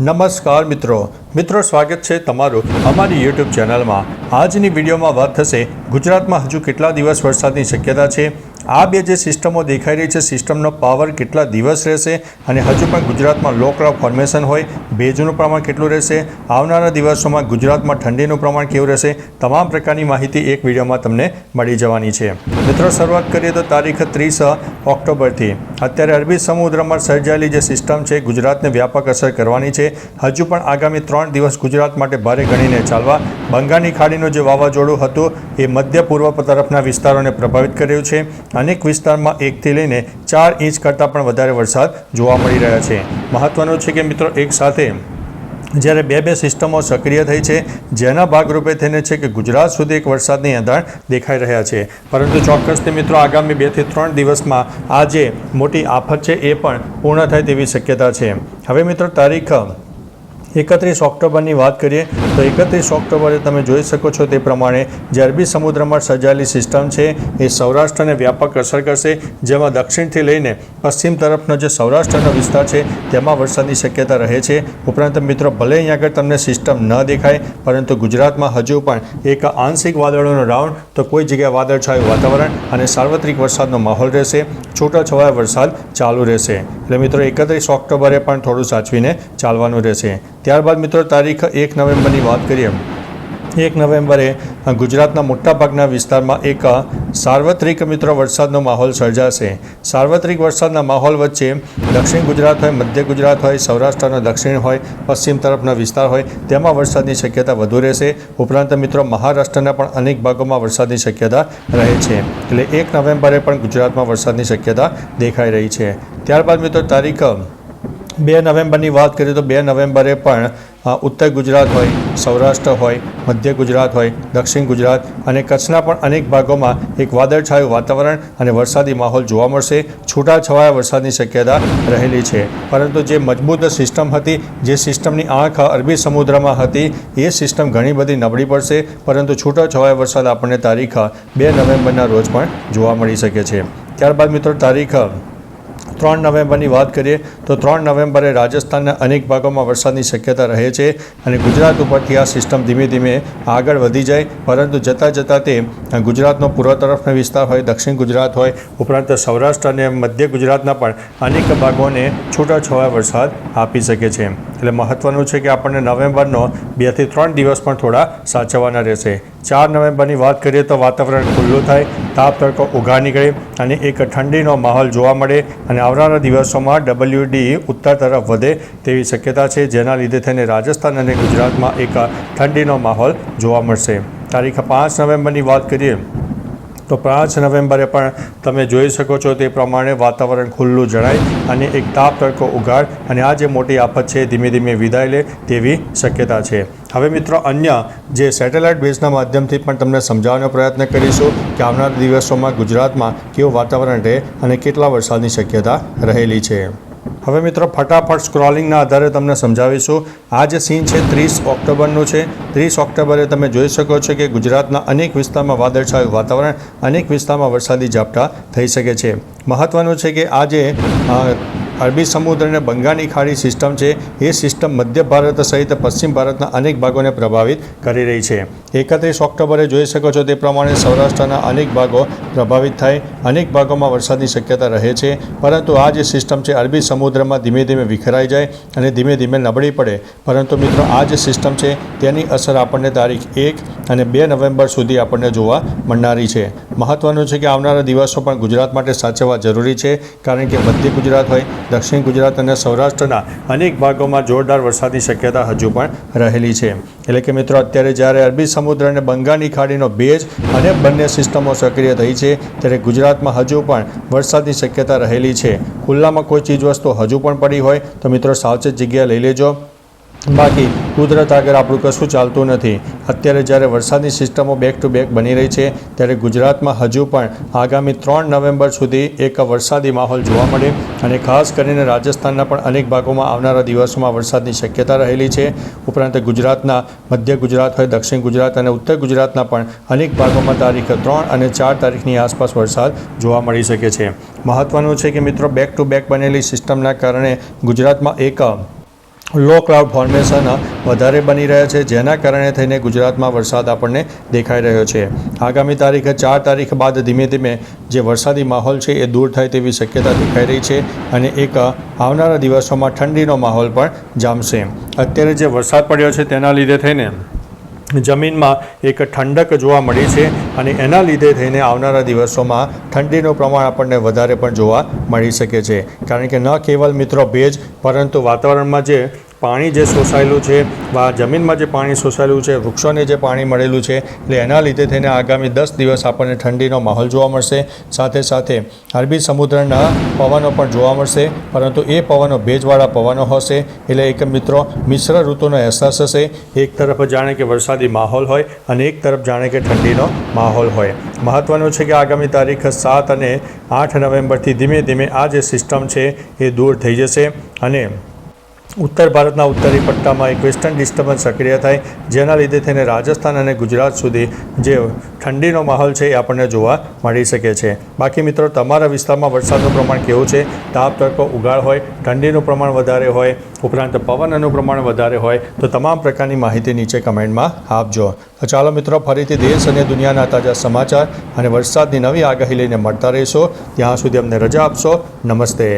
નમસ્કાર મિત્રો. મિત્રો, સ્વાગત છે તમારું અમારી યુટ્યુબ ચેનલમાં. આજની વિડીયોમાં વાત થશે ગુજરાતમાં હજુ કેટલા દિવસ વરસાદની શક્યતા છે? આ બે જે સિસ્ટમો દેખાઈ રહી છે, સિસ્ટમનો પાવર કેટલા દિવસ રહેશે અને હજુ પણ ગુજરાતમાં લો ક્લાઉડ ફોર્મેશન હોય, ભેજનું પ્રમાણ કેટલું રહેશે? આવનારા દિવસોમાં ગુજરાતમાં ઠંડીનું પ્રમાણ કેવું રહેશે? તમામ પ્રકારની માહિતી એક વિડીયોમાં તમને મળી જવાની છે. મિત્રો, શરૂઆત કરીએ તો તારીખ ત્રીસ ઓક્ટોબરથી. અત્યારે અરબી સમુદ્રમાં સર્જાયેલી જે સિસ્ટમ છે, ગુજરાતને વ્યાપક અસર કરવાની છે. હજુ પણ આગામી ત્રણ દિવસ ગુજરાત માટે ભારે ગણીને ચાલવા. બંગાળની ખાડીનું જે વાવાઝોડું હતું, એ મધ્ય પૂર્વ તરફના વિસ્તારોને પ્રભાવિત કર્યું છે. અનેક વિસ્તારમાં એકથી લઈને ચાર ઇંચ કરતાં પણ વધારે વરસાદ જોવા મળી રહ્યા છે. મહત્વનું છે કે મિત્રો એક સાથે જ્યારે બે બે સિસ્ટમો સક્રિય થઈ છે, જેના ભાગરૂપે થઈને છે કે ગુજરાત સુધી એક વરસાદની અંધાણ દેખાઈ રહ્યા છે. પરંતુ ચોક્કસથી મિત્રો આગામી બેથી ત્રણ દિવસમાં આ જે મોટી આફત છે એ પણ પૂર્ણ થાય તેવી શક્યતા છે. હવે મિત્રો તારીખ એકત્રીસ ઓક્ટોબરની વાત કરીએ, તો એકત્રીસ ઓક્ટોબરે તમે જોઈ શકો છો તે પ્રમાણે અરબી સમુદ્રમાં સર્જાયેલી સિસ્ટમ છે, એ સૌરાષ્ટ્રને વ્યાપક અસર કરશે, જેમાં દક્ષિણથી લઈને પશ્ચિમ તરફનો જે સૌરાષ્ટ્રનો વિસ્તાર છે, તેમાં વરસાદની શક્યતા રહે છે. ઉપરાંત મિત્રો, ભલે અહીં આગળ તમને સિસ્ટમ ન દેખાય, પરંતુ ગુજરાતમાં હજુ પણ એક આંશિક વાદળોનો રાઉન્ડ, તો કોઈ જગ્યાએ વાદળછાયું વાતાવરણ અને સાર્વત્રિક વરસાદનો માહોલ રહેશે. છૂટાછવાયા વરસાદ ચાલુ રહેશે. એટલે મિત્રો, એકત્રીસ ઓક્ટોબરે પણ થોડું સાચવીને ચાલવાનું રહેશે. ત્યારબાદ મિત્રો, તારીખ એક નવેમ્બરની વાત કરીએ. એક નવેમ્બરે ગુજરાતના મોટાભાગના વિસ્તારમાં એક સાર્વત્રિક મિત્રો, વરસાદનો માહોલ સર્જાશે. સાર્વત્રિક વરસાદના માહોલ વચ્ચે દક્ષિણ ગુજરાત હોય, મધ્ય ગુજરાત હોય સૌરાષ્ટ્રનો દક્ષિણ હોય, પશ્ચિમ તરફનો વિસ્તાર હોય, તેમાં વરસાદની શક્યતા વધુ રહેશે. ઉપરાંત મિત્રો, મહારાષ્ટ્રના પણ અનેક ભાગોમાં વરસાદની શક્યતા રહે છે. એટલે એક નવેમ્બરે પણ ગુજરાતમાં વરસાદની શક્યતા દેખાઈ રહી છે. ત્યારબાદ મિત્રો, તારીખ બે નવેમ્બરની વાત કરીએ તો બે નવેમ્બરે પણ ઉત્તર ગુજરાત હોય, સૌરાષ્ટ્ર હોય, મધ્ય ગુજરાત હોય, દક્ષિણ ગુજરાત અને કચ્છના પણ અનેક ભાગોમાં એક વાદળછાયું વાતાવરણ અને વરસાદી માહોલ જોવા મળશે. છૂટાછવાયા વરસાદની શક્યતા રહેલી છે. પરંતુ જે મજબૂત સિસ્ટમ હતી, જે સિસ્ટમની આંખ અરબી સમુદ્રમાં હતી, એ સિસ્ટમ ઘણી બધી નબળી પડશે. પરંતુ છૂટાછવાયા વરસાદ આપણને તારીખ બે નવેમ્બરના રોજ પણ જોવા મળી શકે છે. ત્યારબાદ મિત્રો તારીખ ત્રણ નવેમ્બરની વાત કરીએ તો ત્રણ નવેમ્બરે રાજસ્થાનના અનેક ભાગોમાં વરસાદની શક્યતા રહે છે અને ગુજરાત ઉપરથી આ સિસ્ટમ ધીમે ધીમે આગળ વધી જાય. પરંતુ જતાં જતાં તે ગુજરાતનો પૂર્વ તરફનો વિસ્તાર હોય, દક્ષિણ ગુજરાત હોય, ઉપરાંત સૌરાષ્ટ્ર અને મધ્ય ગુજરાતના પણ અનેક ભાગોને છૂટાછવાયા વરસાદ આપી શકે છે. એટલે મહત્ત્વનું છે કે આપણને નવેમ્બરનો બેથી ત્રણ દિવસ પણ થોડા સાચવવાના રહેશે. ચાર નવેમ્બરની વાત કરીએ તો વાતાવરણ ખુલ્લું થાય, તાપ તડકો ઉઘા નીકળે અને એક ઠંડીનો માહોલ જોવા મળે અને આવનારા દિવસોમાં ડબલ્યુડી ઉત્તર તરફ વધે તેવી શક્યતા છે, જેના લીધે થઈને રાજસ્થાન અને ગુજરાતમાં એક ઠંડીનો માહોલ જોવા મળશે. તારીખ પાંચ નવેમ્બરની વાત કરીએ તો પાંચ નવેમ્બરે પણ તમે જોઈ શકો છો તે પ્રમાણે વાતાવરણ ખુલ્લું જણાય અને એક તાપ તડકો ઉઘાડ અને આ જે મોટી આફત છે ધીમે ધીમે વિદાય લે તેવી શક્યતા છે. હવે મિત્રો અન્ય જે સેટેલાઇટ બેઝના માધ્યમથી પણ તમને સમજાવવાનો પ્રયત્ન કરીશું કે આવનાર દિવસોમાં ગુજરાતમાં કેવું વાતાવરણ રહે અને કેટલા વરસાદની શક્યતા રહેલી છે. હવે મિત્રો, ફટાફટ સ્ક્રોલિંગના આધારે તમને સમજાવીશું. આ જે સીન છે, ત્રીસ ઓક્ટોબરનું છે. ત્રીસ ઓક્ટોબરે તમે જોઈ શકો છો કે ગુજરાતના અનેક વિસ્તારમાં વાદળછાયું વાતાવરણ, અનેક વિસ્તારમાં વરસાદી ઝાપટા થઈ શકે છે. મહત્ત્વનું છે કે આજે અરબી સમુદ્ર અને બંગાળની ખાડી સિસ્ટમ છે, એ સિસ્ટમ મધ્ય ભારત સહિત પશ્ચિમ ભારતના અનેક ભાગોને પ્રભાવિત કરી રહી છે. એકત્રીસ ઓક્ટોબરે જોઈ શકો છો તે પ્રમાણે સૌરાષ્ટ્રના અનેક ભાગો પ્રભાવિત થાય. અનેક ભાગોમાં વરસાદની શક્યતા રહે છે, પરંતુ આ જે સિસ્ટમ છે, અરબી સમુદ્રમાં ધીમે ધીમે વિખરાઈ જાય અને ધીમે ધીમે નબળી પડે. પરંતુ મિત્રો, આ જે સિસ્ટમ છે, તેની અસર આપણને તારીખ એક અને બે નવેમ્બર સુધી આપણને જોવા મળનારી છે. મહત્ત્વનું છે કે આવનારા દિવસો પણ ગુજરાત માટે સાચવવા જરૂરી છે, કારણ કે મધ્ય ગુજરાત હોય, દક્ષિણ ગુજરાત અને સૌરાષ્ટ્રના અનેક ભાગોમાં જોરદાર વરસાદની શક્યતા હજુ પણ રહેલી છે. એટલે કે મિત્રો, અત્યારે જ્યારે અરબી સમુદ્ર અને બંગાળની ખાડીનો ભેજ અને બંને સિસ્ટમો સક્રિય થઈ છે. ત્યારે ગુજરાતમાં હજુ પણ વરસાદની શક્યતા રહેલી છે. ખુલ્લામાં કોઈ ચીજવસ્તુ હજુ પણ પડી હોય તો મિત્રો સાવચેત જગ્યા લઈ લેજો. બાકી કુદરત આગળ આપણું કશું ચાલતું નથી. અત્યારે જ્યારે વરસાદની સિસ્ટમો બેક ટુ બેક બની રહી છે, ત્યારે ગુજરાતમાં હજુ પણ આગામી ત્રણ નવેમ્બર સુધી એક વરસાદી માહોલ જોવા મળે અને ખાસ કરીને રાજસ્થાનના પણ અનેક ભાગોમાં આવનારા દિવસોમાં વરસાદની શક્યતા રહેલી છે. ઉપરાંત ગુજરાતના મધ્ય ગુજરાત હોય, દક્ષિણ ગુજરાત અને ઉત્તર ગુજરાતના પણ અનેક ભાગોમાં તારીખ ત્રણ અને ચાર તારીખની આસપાસ વરસાદ જોવા મળી શકે છે. મહત્ત્વનું છે કે મિત્રો બેક ટુ બેક બનેલી સિસ્ટમના કારણે ગુજરાતમાં એક લો ક્લાઉડ ફોર્મેશન વધારે બની રહ્યા છે, જેના કારણે થઈને ગુજરાતમાં વરસાદ આપણને દેખાઈ રહ્યો છે. આગામી તારીખ ચાર તારીખ બાદ ધીમે ધીમે જે વરસાદી માહોલ છે એ દૂર થાય તેવી શક્યતા દેખાઈ રહી છે અને એક આવનારા દિવસોમાં ઠંડીનો માહોલ પણ જામશે. અત્યારે જે વરસાદ પડ્યો છે તેના લીધે થઈને જમીનમાં એક ઠંડક જોવા મળી છે અને એના લીધે થઈને આવનારા દિવસોમાં ઠંડીનું પ્રમાણ આપણને વધારે પણ જોવા મળી શકે છે. કારણ કે ન કેવલ મિત્રો ભેજ, પરંતુ વાતાવરણમાં જે પાણી જે શોષાયેલું છે, વા, જમીનમાં જે પાણી શોષાયેલું છે, વૃક્ષોને જે પાણી મળેલું છે, એટલે એના લીધે થઈને આગામી દસ દિવસ આપણને ઠંડીનો માહોલ જોવા મળશે. સાથે સાથે અરબી સમુદ્રના પવનો પણ જોવા મળશે, પરંતુ એ પવનો ભેજવાળા પવનો હશે. એટલે એક મિત્રો, મિશ્ર ઋતુનો અહેસાસ હશે. એક તરફ જાણે કે વરસાદી માહોલ હોય અને એક તરફ જાણે કે ઠંડીનો માહોલ હોય. મહત્ત્વનું છે કે આગામી તારીખ સાત અને આઠ નવેમ્બરથી ધીમે ધીમે આ જે સિસ્ટમ છે, એ દૂર થઈ જશે અને ઉત્તર ભારતના ઉત્તરી પટ્ટામાં એક વેસ્ટર્ન ડિસ્ટર્બન્સ સક્રિય થાય, જેના લીધે થઈને રાજસ્થાન અને ગુજરાત સુધી જે ઠંડીનો માહોલ છે એ આપણને જોવા મળી શકે છે. બાકી મિત્રો, તમારા વિસ્તારમાં વરસાદનું પ્રમાણ કેવું છે? તાપ, તડકો, ઉગાડ હોય, ઠંડીનું પ્રમાણ વધારે હોય, ઉપરાંત પવનનું પ્રમાણ વધારે હોય, તો તમામ પ્રકારની માહિતી નીચે કમેન્ટમાં આપજો. તો ચાલો મિત્રો, ફરીથી દેશ અને દુનિયાના તાજા સમાચાર અને વરસાદની નવી આગાહી લઈને મળતા રહીશો. ત્યાં સુધી અમને રજા આપશો. નમસ્તે.